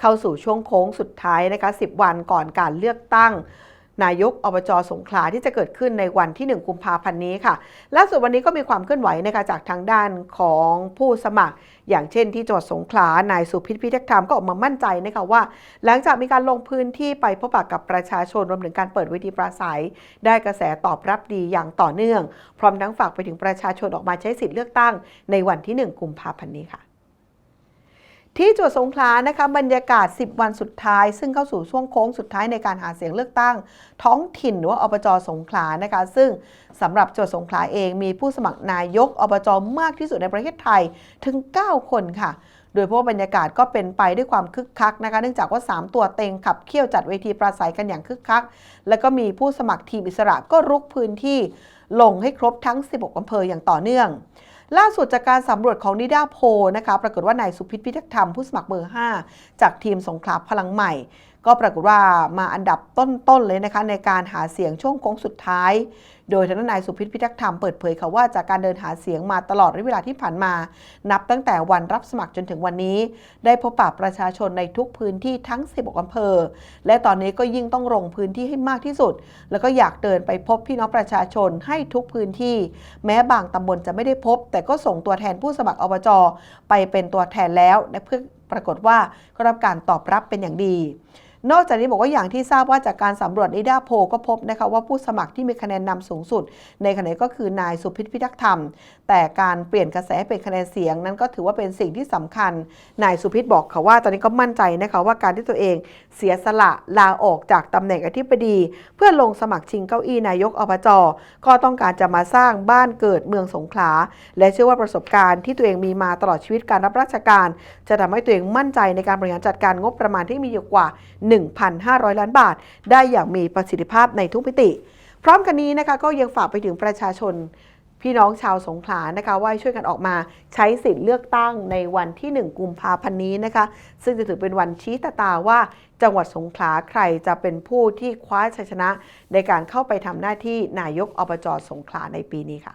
เข้าสู่ช่วงโค้งสุดท้ายนะคะ 10 วันก่อนการเลือกตั้ง นายกอบจสงขลาที่จะเกิดขึ้นในวันที่ 1 กุมภาพันธ์นี้ค่ะล่าสุดวันนี้ก็มีความเคลื่อนไหวนะคะจากทางด้านของผู้สมัคร อย่างเช่นที่จังหวัดสงขลานายสุพิษพิทักษ์ธรรมก็ออกมามั่นใจนะคะว่า หลังจากมีการลงพื้นที่ไปพบปะกับประชาชนรวมถึงการเปิดเวทีปราศัย ได้กระแสตอบรับดีอย่างต่อเนื่อง พร้อมทั้งฝากไปถึงประชาชนออกมาใช้สิทธิ์เลือกตั้ง ในวันที่ 1 กุมภาพันธ์นี้ค่ะ ที่จังหวัดสงขลานะคะบรรยากาศ 10 วันสุดท้าย ซึ่งเข้าสู่ช่วงโค้งสุดท้ายในการหาเสียงเลือกตั้ง ท้องถิ่นหรือว่าอบจสงขลานะคะ ซึ่งสำหรับจังหวัดสงขลาเองมีผู้สมัครนายกอบจมากที่สุดในประเทศไทยถึง 9 คนค่ะโดยเพราะว่าบรรยากาศก็เป็นไปด้วยความคึกคักนะคะ เนื่องจากว่า 3 ตัวเต็งขับเคี่ยวจัดเวทีปราศัยกันอย่างคึกคัก แล้วก็มีผู้สมัครทีมอิสระก็รุกพื้นที่ลงให้ครบทั้ง 16อำเภออย่างต่อเนื่อง ล่าสุดจากการสำรวจของนิดาโพนะคะ ปรากฏว่านายสุพิษพิทักษ์ธรรมผู้สมัครเบอร์ 5 จากทีมสงขลาพลังใหม่ ก็ปรากฏว่ามาอันดับต้น ๆ เลยนะคะ ในการหาเสียงช่วงโค้งสุดท้าย โดยทางด้านนายสุพิษพิทักษ์ธรรมเปิดเผยค่ะว่าจากการเดินหาเสียงมาตลอดระยะเวลาที่ผ่านมา นับตั้งแต่วันรับสมัครจนถึงวันนี้ ได้พบปะประชาชนในทุกพื้นที่ทั้ง 16อำเภอ และตอนนี้ก็ยิ่งต้องลงพื้นที่ให้มากที่สุด แล้วก็อยากเดินไปพบพี่น้องประชาชนให้ทุกพื้นที่ แม้บางตำบลจะไม่ได้พบ แต่ก็ส่งตัวแทนผู้สมัครอบจไปเป็นตัวแทนแล้วและเพื่อปรากฏว่าก็รับการตอบรับเป็นอย่างดี นอกจากนี้บอกว่าอย่างที่ทราบว่าจากการสำรวจนิดาโพก็พบนะคะว่าผู้สมัครที่มีคะแนนนำสูงสุด ในขณะนี้ก็คือนายสุพิษพิทักษ์ธรรม แต่การเปลี่ยนกระแสเป็นคะแนนเสียงนั้นก็ถือว่าเป็นสิ่งที่สำคัญ นายสุพิษบอกค่ะว่าตอนนี้ก็มั่นใจนะคะว่าการที่ตัวเองเสียสละลาออกจากตำแหน่งอธิบดี เพื่อลงสมัครชิงเก้าอี้นายกอบจก็ต้องการจะมาสร้างบ้านเกิดเมืองสงขลา และเชื่อว่าประสบการณ์ที่ตัวเองมีมาตลอดชีวิตการรับราชการ จะทำให้ตัวเองมั่นใจในการบริหารจัดการงบประมาณที่มีอยู่กว่า1,500 ล้านบาท ได้อย่างมีประสิทธิภาพในทุกมิติ พร้อมกันนี้นะคะก็ยังฝากไปถึงประชาชนพี่น้องชาวสงขลานะคะว่าช่วยกันออกมาใช้สิทธิ์เลือกตั้งในวันที่ 1 กุมภาพันธ์นี้นะคะ ซึ่งจะถือเป็นวันชี้ตาตาว่า จังหวัดสงขลาใครจะเป็นผู้ที่คว้าชัยชนะ ในการเข้าไปทำหน้าที่นายกอบจสงขลาในปีนี้ค่ะ